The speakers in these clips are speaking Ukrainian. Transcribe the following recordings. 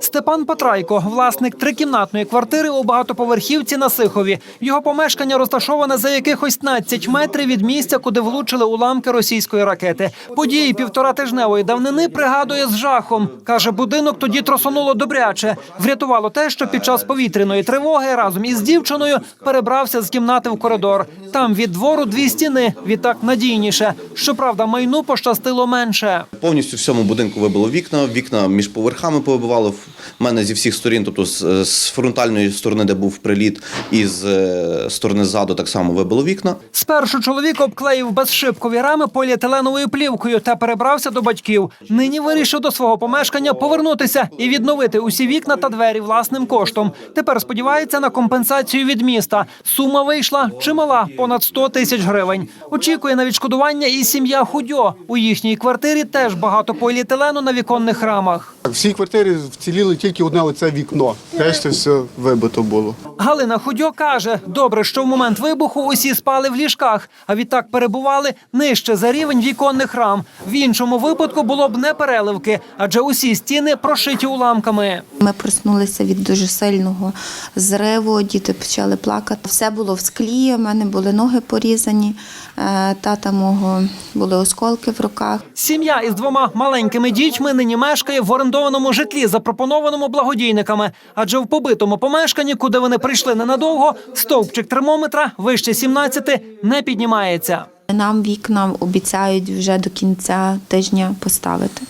Степан Патрайко, власник трикімнатної квартири у багатоповерхівці на Сихові. Його помешкання розташоване за якихось 15 метрів від місця, куди влучили уламки російської ракети. Події півторатижневої давнини пригадує з жахом. каже, будинок тоді тросонуло добряче. Врятувало те, що під час повітряної тривоги разом із дівчиною перебрався з кімнати в коридор. Там від двору дві стіни, відтак надійніше. Щоправда, майну пощастило менше. Повністю всьому будинку вибило вікна, вікна між поверхами повибивало в мене зі всіх сторін, тобто з, з фронтальної сторони, де був приліт, і з е, сторони ззаду так само вибило вікна. Спершу чоловік обклеїв безшибкові рами поліетиленовою плівкою та перебрався до батьків. Нині вирішив до свого помешкання повернутися і відновити усі вікна та двері власним коштом. Тепер сподівається на компенсацію від міста. Сума вийшла чимала понад 100 тисяч гривень. Очікує на відшкодування і сім'я Худьо. У їхній квартирі теж багато поліетилену на віконних рамах. В цій квартирі вціліло тільки одне оце вікно. Решта все вибито було. Галина Худьо каже: добре, що в момент вибуху усі спали в ліжках, а відтак перебували нижче за рівень віконних рам. В іншому випадку було б не переливки, адже усі стіни прошиті уламками. Ми проснулися від дуже сильного зриву, діти почали плакати. Все було в склі, у мене були ноги порізані, е, тата мого були осколки в руках. Сім'я із двома маленькими дітьми нині мешкає в орендованому житлі, запропонованому благодійниками. Адже в побитому помешканні, куди вони прийшли ненадовго, стовпчик термометра вище 17 не піднімається. Нам вікна обіцяють вже до кінця тижня поставити.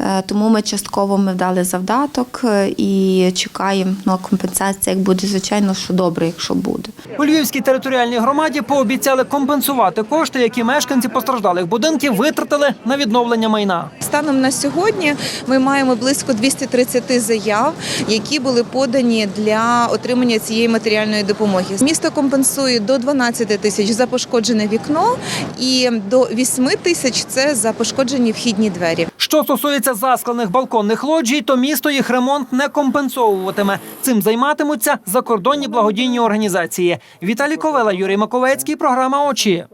Е, Тому ми частково ми вдали завдаток е, і чекаємо ну, компенсація, як буде, звичайно, що добре, якщо буде. У Львівській територіальній громаді пообіцяли компенсувати кошти, які мешканці постраждалих будинків витратили на відновлення майна. Станом на сьогодні ми маємо близько 230 заяв, які були подані для отримання цієї матеріальної допомоги. Місто компенсує до 12 тисяч за пошкоджене вікно і до 8 тисяч це за пошкоджені вхідні двері. Що стосується засклених балконних лоджій, то місто їх ремонт не компенсовуватиме. Цим займатимуться закордонні благодійні організації. Віталій Ковела, Юрій Маковецький, програма Очі.